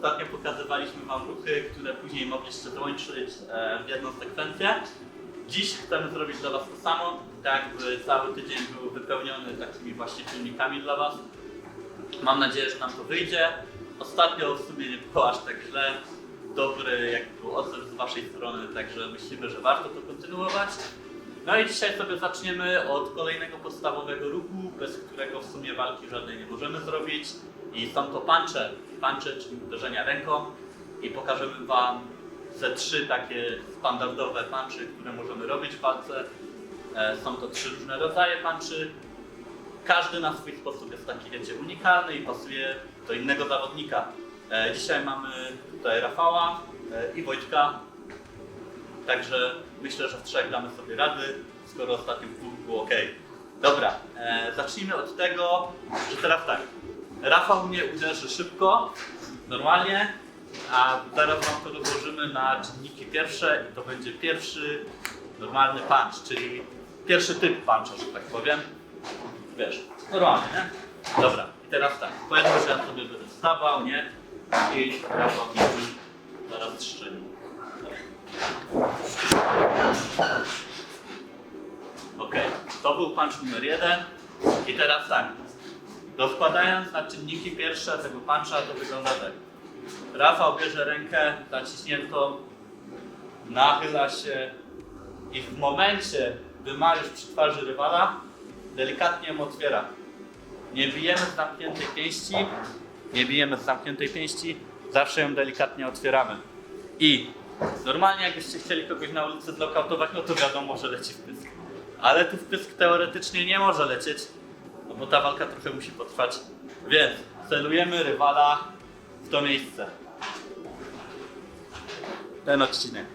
ostatnio pokazywaliśmy Wam ruchy, które później mogliście dołączyć e, w jedną sekwencję. Dziś chcemy zrobić dla Was to samo, tak by cały tydzień był wypełniony takimi właśnie filmikami dla Was. Mam nadzieję, że nam to wyjdzie. Ostatnio w sumie nie było aż tak źle. Dobry jak był odzew z Waszej strony, także myślimy, że warto to kontynuować. No i dzisiaj sobie zaczniemy od kolejnego podstawowego ruchu, bez którego w sumie walki żadnej nie możemy zrobić. I są to punche, punche czyli uderzenia ręką. I pokażemy Wam ze trzy takie standardowe punche, które możemy robić w walce. E, Są to trzy różne rodzaje punchy. Każdy na swój sposób jest taki, wiecie, unikalny i pasuje do innego zawodnika. E, Dzisiaj mamy tutaj Rafała e, i Wojtka, Także myślę, że w trzech damy sobie rady, skoro ostatnio było ok. Dobra, e, zacznijmy od tego, że teraz tak. Rafał mnie uderzy szybko, normalnie, a zaraz wam to rozłożymy na czynniki pierwsze i to będzie pierwszy normalny punch, czyli pierwszy typ puncha, że tak powiem. Wiesz, normalnie, nie? Dobra, i teraz tak, powiedzmy, że ja sobie będę wstawał, nie? I Rafał mi zaraz strzeli. Okej, to był punch numer jeden. I teraz tak, rozkładając na czynniki pierwsze tego puncha, to wygląda tak. Rafał bierze rękę zaciśniętą, nachyla się i w momencie, gdy ma już przy twarzy rywala, delikatnie ją otwiera. Nie bijemy z zamkniętej pięści, nie bijemy z zamkniętej pięści, zawsze ją delikatnie otwieramy. I normalnie jakbyście chcieli kogoś na ulicy znokautować, no to wiadomo, że leci w pysk. Ale tu w pysk teoretycznie nie może lecieć, no bo ta walka trochę musi potrwać. Więc celujemy rywala w to miejsce. Ten odcinek.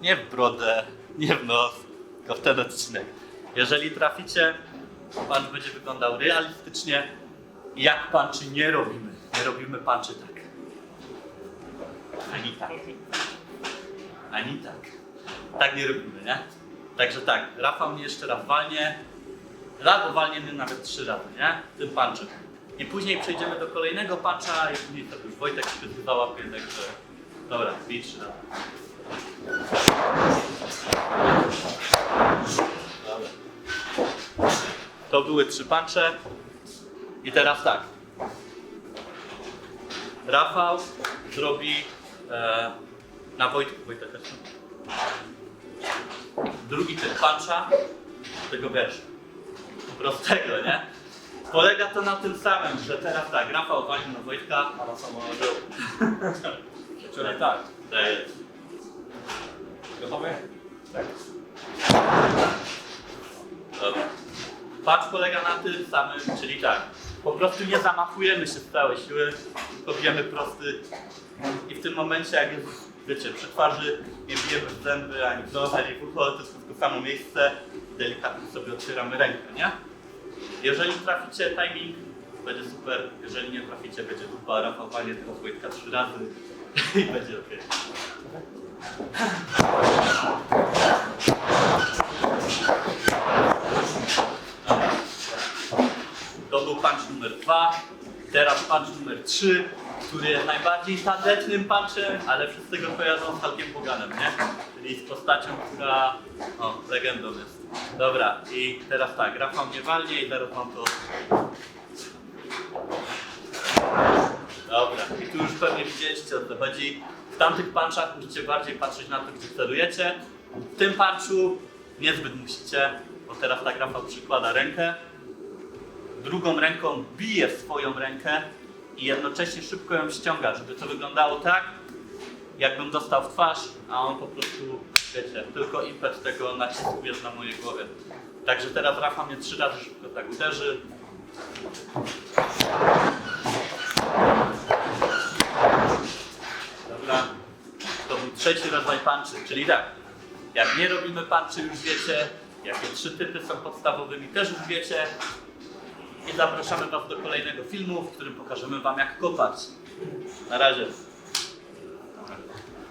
Nie w brodę, nie w nos, tylko w ten odcinek. Jeżeli traficie, punch będzie wyglądał realistycznie. Jak punchy nie robimy. Nie robimy punchy tak. Ani tak. Ani tak. Tak nie robimy, nie? Także tak, Rafał mnie jeszcze raz walnie. Raz walnie mnie nawet trzy razy, nie? Tym punchem. I później przejdziemy do kolejnego puncha i później to już Wojtek się załapie, także... Dobra, bij trzy razy. Dobra. To były trzy punche. I teraz tak. Rafał zrobi e, na Wojtku, Wojtek. Drugi puncha, tego wiesz, prostego, nie? Polega to na tym samym, że teraz tak, Rafał wali na Wojtka, a na samochodu. Czyli tak. Daje. Gotowy? Tak. Dobra. Punch polega na tym samym, czyli tak. Po prostu nie zamachujemy się z całej siły, tylko bijemy prosty. I w tym momencie, jak jest, wiecie, przy twarzy, nie bijemy w zęby, ani w nos, ani w ucho, to jest w to samo miejsce. Delikatnie sobie otwieramy rękę, nie? Jeżeli traficie timing, będzie super. Jeżeli nie traficie, będzie dupa, Rafał walnie tylko Wojtka trzy razy i będzie ok. Dobra. To był punch numer dwa. Teraz punch numer trzy, który jest najbardziej tandetnym punchem, ale wszyscy go kojarzą z Hulkiem nie? Czyli z postacią, która o, legendą jest. Dobra, i teraz tak, Rafał mnie walnie i zaraz mam to... Dobra, i tu już pewnie widzieliście o co chodzi. W tamtych punchach musicie bardziej patrzeć na to, gdzie celujecie. W tym punchu niezbyt musicie, bo teraz tak Rafał przykłada rękę drugą ręką bije swoją rękę i jednocześnie szybko ją ściąga, żeby to wyglądało tak, jakbym dostał w twarz, a on po prostu, wiecie, tylko impet tego nacisku jest na mojej głowie. Także teraz Rafa mnie trzy razy szybko tak uderzy. Dobra, to był trzeci rodzaj punczy, czyli tak, jak nie robimy punczy już wiecie, jakie trzy typy są podstawowymi też już wiecie, i zapraszamy Was do kolejnego filmu, w którym pokażemy Wam jak kopać. Na razie.